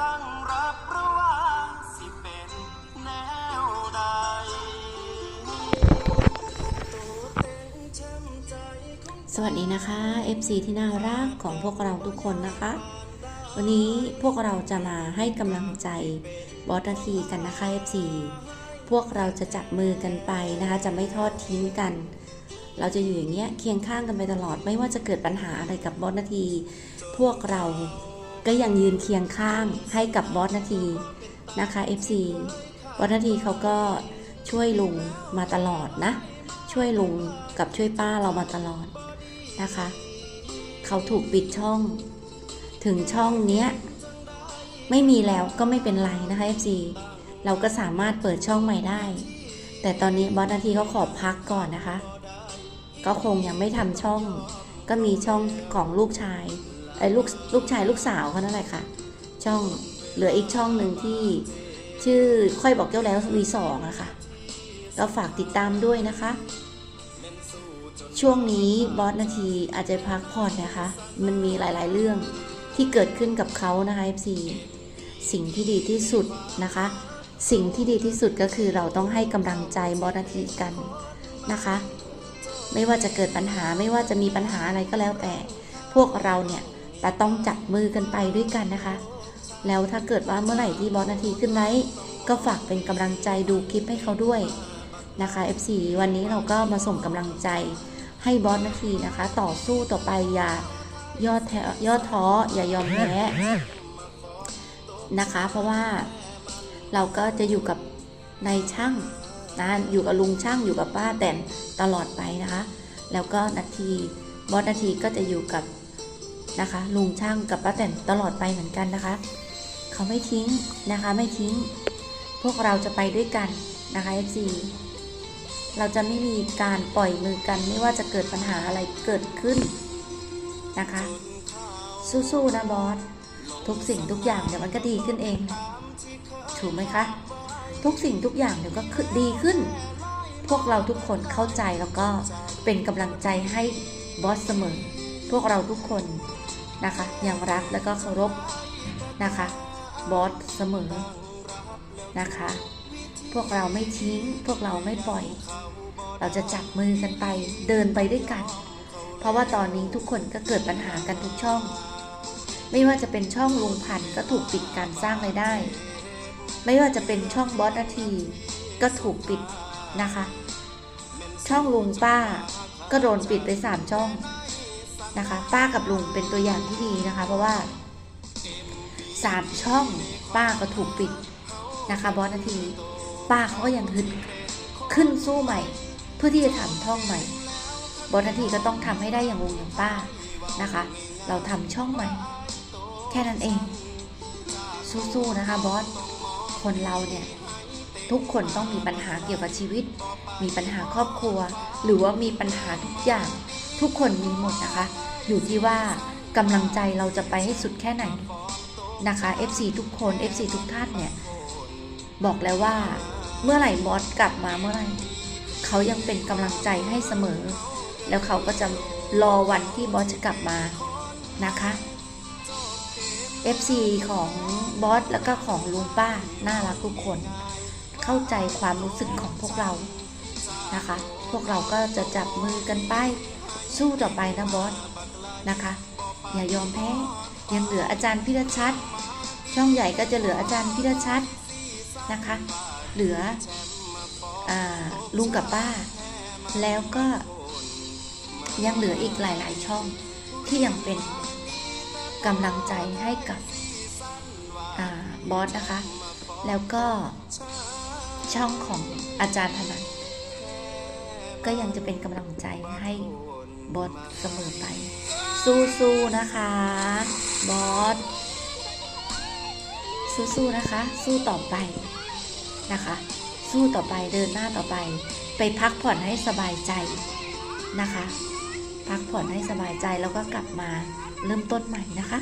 ตั้งรับรืว่าสิเป็นแนวใดสวัสดีนะคะ FC ที่น่ารักของพวกเราทุกคนนะคะ วันนี้พวกเราจะมาให้กำลังใจบอสนาทีกันนะคะ FC พวกเราจะจับมือกันไปนะคะ จะไม่ทอดทิ้งกัน เราจะอยู่อย่างเงี้ยเคียงข้างกันไปตลอดไม่ว่าจะเกิดปัญหาอะไรกับบอสนาที พวกเรา ก็ยังยืนเคียงข้างให้กับบอสนาทีนะคะ FC บอสนาทีเขาก็ช่วยลุงมาตลอดนะ ช่วยลุงกับช่วยป้าเรามาตลอดนะคะ เขาถูกปิดช่อง ถึงช่องเนี้ยไม่มีแล้วก็ไม่เป็นไรนะคะ FC เราก็สามารถเปิดช่องใหม่ได้ แต่ตอนนี้บอสนาทีเขาขอพักก่อนนะคะ ก็คงยังไม่ทำช่อง ก็มีช่องของลูกชาย ไอ้ลูกลูกชายลูกสาวเขานั่นแหละค่ะ ช่องเหลืออีกช่องหนึ่งที่ชื่อค่อยบอกเจ้าแล้ววีสองอะค่ะก็ฝากติดตามด้วยนะคะ ช่วงนี้บอสนาทีอาจจะพักผ่อนนะคะ มันมีหลายๆเรื่องที่เกิดขึ้นกับเขานะคะ FC สิ่งที่ดีที่สุดนะคะ สิ่งที่ดีที่สุดก็คือเราต้องให้กำลังใจบอสนาทีกันนะคะ ไม่ว่าจะเกิดปัญหาไม่ว่าจะมีปัญหาอะไรก็แล้วแต่ พวกเราเนี่ย จะต้องจับมือกันไปด้วยกันนะคะ แล้วถ้าเกิดว่าเมื่อไหร่ที่บอสนาทีขึ้นไลฟ์ก็ฝากเป็นกำลังใจดูคลิปให้เขาด้วยนะคะ FC วันนี้เราก็มาส่งกำลังใจให้บอสนาทีนะคะ ต่อสู้ต่อไปอย่ายอดแท้ยอดท้ออย่ายอมแพ้นะคะ เพราะว่าเราก็จะอยู่กับนายช่างนะอยู่กับลุงช่างอยู่กับป้าแตนตลอดไปนะคะ แล้วก็นาทีบอสนาทีก็จะอยู่กับ นะคะ ลุงช่างกับป้าแตนตลอดไปเหมือนกันนะคะ เขาไม่ทิ้งนะคะไม่ทิ้ง พวกเราจะไปด้วยกันนะคะ FC เราจะไม่มีการปล่อยมือกันไม่ว่าจะเกิดปัญหาอะไรเกิดขึ้นนะคะ สู้ๆนะบอสทุกสิ่งทุกอย่างเดี๋ยวมันก็ดีขึ้นเอง ถูกไหมคะ ทุกสิ่งทุกอย่างเดี๋ยวก็ดีขึ้น พวกเราทุกคนเข้าใจแล้วก็เป็นกำลังใจให้บอสเสมอ พวกเราทุกคน นะคะ ยังรักแล้วก็เคารพนะคะ บอสเสมอนะคะ พวกเราไม่ทิ้ง พวกเราไม่ปล่อย เราจะจับมือกันไป เดินไปด้วยกัน เพราะว่าตอนนี้ทุกคนก็เกิดปัญหากันทุกช่อง ไม่ว่าจะเป็นช่องลุงพันก็ถูกปิดการสร้างรายได้ ไม่ว่าจะเป็นช่องบอสนาที ก็ถูกปิดนะคะ ช่องลุงป้าก็โดนปิดไปสามช่อง นะคะ ป้ากับลุงเป็นตัวอย่างที่ดีนะคะ เพราะว่าสามช่องป้าก็ถูกปิดนะคะบอสนาที ป้าเขาก็ยังฮึดขึ้นสู้ใหม่ เพื่อที่จะทำช่องใหม่ บอสนาทีก็ต้องทำให้ได้อย่างวงอย่างป้านะคะ เราทำช่องใหม่ แค่นั้นเอง สู้ๆนะคะบอสคนเราเนี่ยทุกคนต้องมีปัญหาเกี่ยวกับชีวิต มีปัญหาครอบครัว หรือว่ามีปัญหาทุกอย่าง ทุกคนมีหมดนะคะ อยู่ที่ว่ากำลังใจเราจะไปให้สุดแค่ไหนนะคะ FC ทุกคน FC ทุกท่านเนี่ย บอกแล้วว่า เมื่อไหร่บอสกลับมาเมื่อไหร่เขายังเป็นกำลังใจให้เสมอ แล้วเขาก็จะรอวันที่บอสจะกลับมานะคะ FC ของบอสแล้วก็ของลุงป้า น่ารักทุกคน เข้าใจความรู้สึกของพวกเรานะคะ พวกเราก็จะจับมือกันไป สู้ต่อไปนะบอส นะคะ อย่ายอมแพ้ยังเหลืออาจารย์พิรชัด ช่องใหญ่ก็จะเหลืออาจารย์พิรชัดนะคะ เหลืออลุงกับป้า แล้วก็ยังเหลืออีกหลาย ๆ ช่องที่ยังเป็นกำลังใจให้กับอบอสนะคะ แล้วก็ช่องของอาจารย์ธนันก็ยังจะเป็นกำลังใจให้บอสเสมอไป สู้ๆนะคะ บอส สู้ๆนะคะ สู้ต่อไปนะคะ สู้ต่อไปเดินหน้าต่อไป ไปพักผ่อนให้สบายใจนะคะ พักผ่อนให้สบายใจแล้วก็กลับมาเริ่มต้นใหม่นะคะ